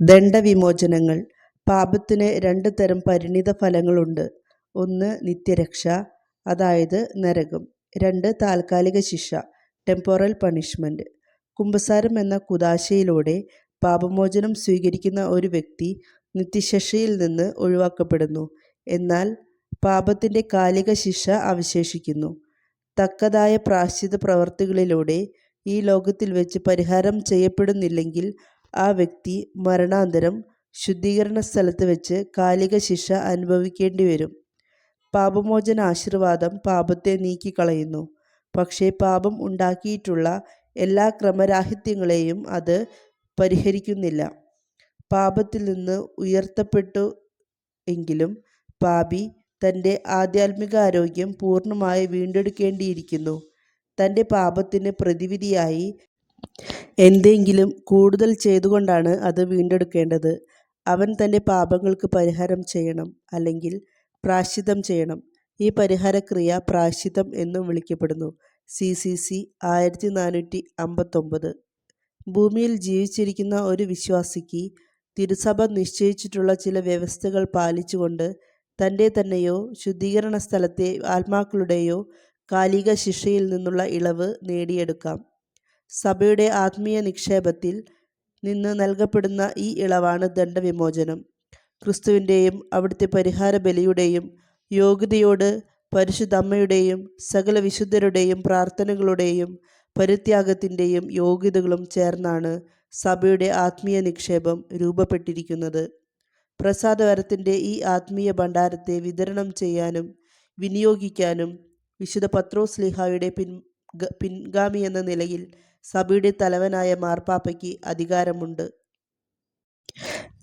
ദണ്ഡവിമോചനങ്ങൾ പാപത്തിന് രണ്ട് തരം പരിണിത ഫലങ്ങളുണ്ട്. ഒന്ന് നിത്യരക്ഷ, അതായത് നരകം. രണ്ട് താൽക്കാലിക ശിക്ഷ, ടെമ്പോറൽ പണിഷ്മെന്റ് കുമ്പസാരം എന്ന കുദാശയിലൂടെ പാപമോചനം സ്വീകരിക്കുന്ന ഒരു വ്യക്തി നിത്യശിക്ഷയിൽ നിന്ന് ഒഴിവാക്കപ്പെടുന്നു. എന്നാൽ പാപത്തിന്റെ കാലിക ശിക്ഷ അവശേഷിക്കുന്നു. തക്കതായ പ്രാശ്ചിത പ്രവർത്തികളിലൂടെ ഈ ലോകത്തിൽ വെച്ച് പരിഹാരം ചെയ്യപ്പെടുന്നില്ലെങ്കിൽ ആ വ്യക്തി മരണാനന്തരം ശുദ്ധീകരണസ്ഥലത്ത് വെച്ച് കാലിക ശിക്ഷ അനുഭവിക്കേണ്ടി വരും പാപമോചന ആശീർവാദം പാപത്തെ നീക്കിക്കളയുന്നു. പക്ഷേ പാപം ഉണ്ടാക്കിയിട്ടുള്ള എല്ലാ ക്രമരാഹിത്യങ്ങളെയും അത് പരിഹരിക്കുന്നില്ല. പാപത്തിൽ നിന്ന് ഉയർത്തപ്പെട്ടു എങ്കിലും പാപി തന്റെ ആധ്യാത്മിക ആരോഗ്യം പൂർണമായി വീണ്ടെടുക്കേണ്ടിയിരിക്കുന്നു. തന്റെ പാപത്തിന് പ്രതിവിധിയായി എന്തെങ്കിലും കൂടുതൽ ചെയ്തുകൊണ്ടാണ് അത് വീണ്ടെടുക്കേണ്ടത്. അവൻ തന്റെ പാപങ്ങൾക്ക് പരിഹാരം ചെയ്യണം, അല്ലെങ്കിൽ പ്രാശിതം ചെയ്യണം. ഈ പരിഹാരക്രിയ പ്രാശിതം എന്നും വിളിക്കപ്പെടുന്നു. സി. സി. സി. ആയിരത്തി നാനൂറ്റി അമ്പത്തൊമ്പത്. ഭൂമിയിൽ ജീവിച്ചിരിക്കുന്ന ഒരു വിശ്വാസിക്ക് തിരുസഭ നിശ്ചയിച്ചിട്ടുള്ള ചില വ്യവസ്ഥകൾ പാലിച്ചുകൊണ്ട് തന്റെ തന്നെയോ ശുദ്ധീകരണ സ്ഥലത്തെ ആത്മാക്കളുടെയോ കാലിക ശിക്ഷയിൽ നിന്നുള്ള ഇളവ് നേടിയെടുക്കാം. സഭയുടെ ആത്മീയ നിക്ഷേപത്തിൽ നിന്ന് നൽകപ്പെടുന്ന ഈ ഇളവാണ് ദണ്ഡവിമോചനം. ക്രിസ്തുവിന്റെയും അവിടുത്തെ പരിഹാര ബലിയുടെയും യോഗ്യതയോട് പരിശുദ്ധമ്മയുടെയും സകല വിശുദ്ധരുടെയും പ്രാർത്ഥനകളുടെയും പരിത്യാഗത്തിന്റെയും യോഗ്യതകളും ചേർന്നാണ് സഭയുടെ ആത്മീയ നിക്ഷേപം രൂപപ്പെട്ടിരിക്കുന്നത്. പ്രസാദവരത്തിന്റെ ഈ ആത്മീയ ഭണ്ഡാരത്തെ വിതരണം ചെയ്യാനും വിനിയോഗിക്കാനും വിശുദ്ധ പത്രോസ്ലിഹായുടെ പിൻ പിൻഗാമി എന്ന നിലയിൽ സഭയുടെ തലവനായ മാർപ്പാപ്പയ്ക്ക് അധികാരമുണ്ട്.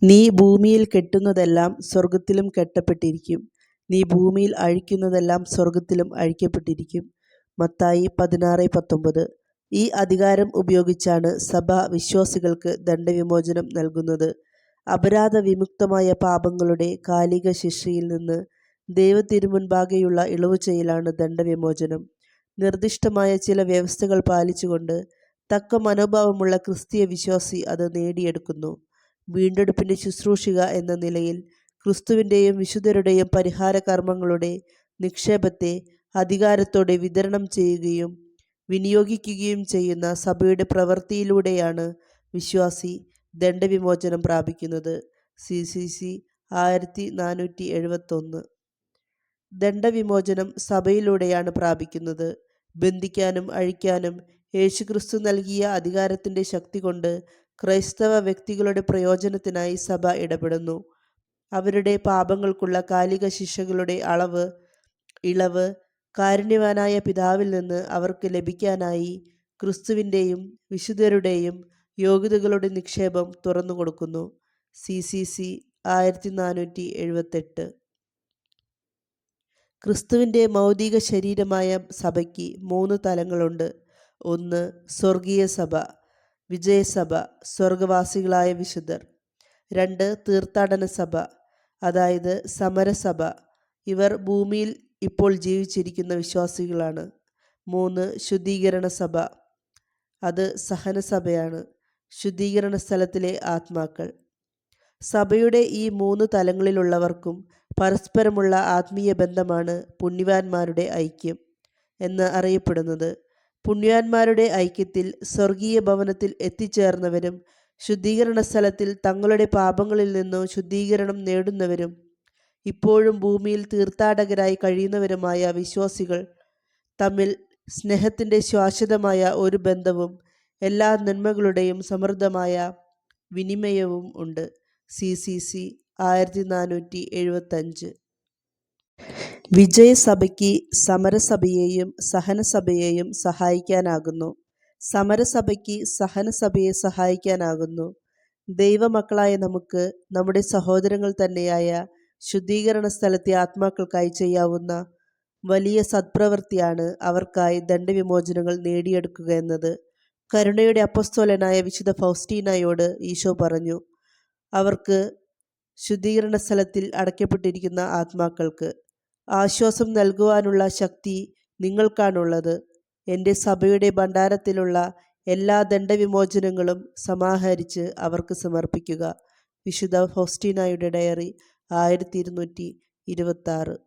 നീ ഭൂമിയിൽ കെട്ടുന്നതെല്ലാം സ്വർഗത്തിലും കെട്ടപ്പെട്ടിരിക്കും. നീ ഭൂമിയിൽ അഴിക്കുന്നതെല്ലാം സ്വർഗത്തിലും അഴിക്കപ്പെട്ടിരിക്കും. മത്തായി പതിനാറ് പത്തൊമ്പത്. ഈ അധികാരം ഉപയോഗിച്ചാണ് സഭ വിശ്വാസികൾക്ക് ദണ്ഡവിമോചനം നൽകുന്നത്. അപരാധ വിമുക്തമായ പാപങ്ങളുടെ കാലിക ശിക്ഷയിൽ നിന്ന് ദൈവത്തിരുമുൻപാകെയുള്ള ഇളവുചെയ്യലാണ് ദണ്ഡവിമോചനം. നിർദ്ദിഷ്ടമായ ചില വ്യവസ്ഥകൾ പാലിച്ചുകൊണ്ട് തക്ക മനോഭാവമുള്ള ക്രിസ്തീയ വിശ്വാസി അത് നേടിയെടുക്കുന്നു. വീണ്ടെടുപ്പിന്റെ ശുശ്രൂഷിക എന്ന നിലയിൽ ക്രിസ്തുവിന്റെയും വിശുദ്ധരുടെയും പരിഹാര കർമ്മങ്ങളുടെ നിക്ഷേപത്തെ അധികാരത്തോടെ വിതരണം ചെയ്യുകയും വിനിയോഗിക്കുകയും ചെയ്യുന്ന സഭയുടെ പ്രവൃത്തിയിലൂടെയാണ് വിശ്വാസി ദണ്ഡവിമോചനം പ്രാപിക്കുന്നത്. സി. സി. സി. ആയിരത്തി നാനൂറ്റി എഴുപത്തൊന്ന്. ദണ്ഡവിമോചനം സഭയിലൂടെയാണ് പ്രാപിക്കുന്നത്. ബന്ധിക്കാനും അഴിക്കാനും യേശുക്രിസ്തു നൽകിയ അധികാരത്തിന്റെ ശക്തി കൊണ്ട് ക്രൈസ്തവ വ്യക്തികളുടെ പ്രയോജനത്തിനായി സഭ ഇടപെടുന്നു. അവരുടെ പാപങ്ങൾക്കുള്ള കാലിക ശിക്ഷകളുടെ അളവ് ഇളവ് കാരുണ്യവാനായ പിതാവിൽ നിന്ന് അവർക്ക് ലഭിക്കാനായി ക്രിസ്തുവിന്റെയും വിശുദ്ധരുടെയും യോഗ്യതകളുടെ നിക്ഷേപം തുറന്നു കൊടുക്കുന്നു സി. സി. സി. ആയിരത്തി നാനൂറ്റി എഴുപത്തെട്ട്. ക്രിസ്തുവിന്റെ മൗതിക ശരീരമായ സഭയ്ക്ക് മൂന്ന് തലങ്ങളുണ്ട്. ഒന്ന് സ്വർഗീയ സഭ വിജയസഭ, സ്വർഗവാസികളായ വിശുദ്ധർ. രണ്ട് തീർത്ഥാടന സഭ അതായത് സമരസഭ, ഇവർ ഭൂമിയിൽ ഇപ്പോൾ ജീവിച്ചിരിക്കുന്ന വിശ്വാസികളാണ്. മൂന്ന് ശുദ്ധീകരണ സഭ അത് സഹനസഭയാണ്, ശുദ്ധീകരണ സ്ഥലത്തിലെ ആത്മാക്കൾ. സഭയുടെ ഈ മൂന്ന് തലങ്ങളിലുള്ളവർക്കും പരസ്പരമുള്ള ആത്മീയ ബന്ധമാണ് പുണ്യവാന്മാരുടെ ഐക്യം എന്ന് അറിയപ്പെടുന്നത്. പുണ്യവാന്മാരുടെ ഐക്യത്തിൽ സ്വർഗീയ ഭവനത്തിൽ എത്തിച്ചേർന്നവരും ശുദ്ധീകരണ സ്ഥലത്തിൽ തങ്ങളുടെ പാപങ്ങളിൽ നിന്നും ശുദ്ധീകരണം നേടുന്നവരും ഇപ്പോഴും ഭൂമിയിൽ തീർത്ഥാടകരായി കഴിയുന്നവരുമായ വിശ്വാസികൾ തമ്മിൽ സ്നേഹത്തിന്റെ ശാശ്വതമായ ഒരു ബന്ധവും എല്ലാ നന്മകളുടെയും സമൃദ്ധമായ വിനിമയവും ഉണ്ട്. സി. സി. സി. ആയിരത്തി നാനൂറ്റി എഴുപത്തഞ്ച്. വിജയസഭയ്ക്ക് സമരസഭയെയും സഹനസഭയെയും സഹായിക്കാനാകുന്നു. സമരസഭയ്ക്ക് സഹനസഭയെ സഹായിക്കാനാകുന്നു. ദൈവമക്കളായ നമുക്ക് നമ്മുടെ സഹോദരങ്ങൾ തന്നെയായ ശുദ്ധീകരണ സ്ഥലത്തെ ആത്മാക്കൾക്കായി ചെയ്യാവുന്ന വലിയ സത്പ്രവൃത്തിയാണ് അവർക്കായി ദണ്ഡവിമോചനങ്ങൾ നേടിയെടുക്കുക എന്നത്. കരുണയുടെ അപ്പസ്തോലനായ വിശുദ്ധ ഫൗസ്റ്റീനായോട് ഈശോ പറഞ്ഞു. അവർക്ക് ശുദ്ധീകരണ സ്ഥലത്തിൽ അടയ്ക്കപ്പെട്ടിരിക്കുന്ന ആത്മാക്കൾക്ക് ആശ്വാസം നൽകുവാനുള്ള ശക്തി നിങ്ങൾക്കാണുള്ളത്. എന്റെ സഭയുടെ ഭണ്ഡാരത്തിലുള്ള എല്ലാ ദണ്ഡവിമോചനങ്ങളും സമാഹരിച്ച് അവർക്ക് സമർപ്പിക്കുക. വിശുദ്ധ ഫൗസ്റ്റീനായുടെ ഡയറി ആയിരത്തി ഇരുന്നൂറ്റി ഇരുപത്താറ്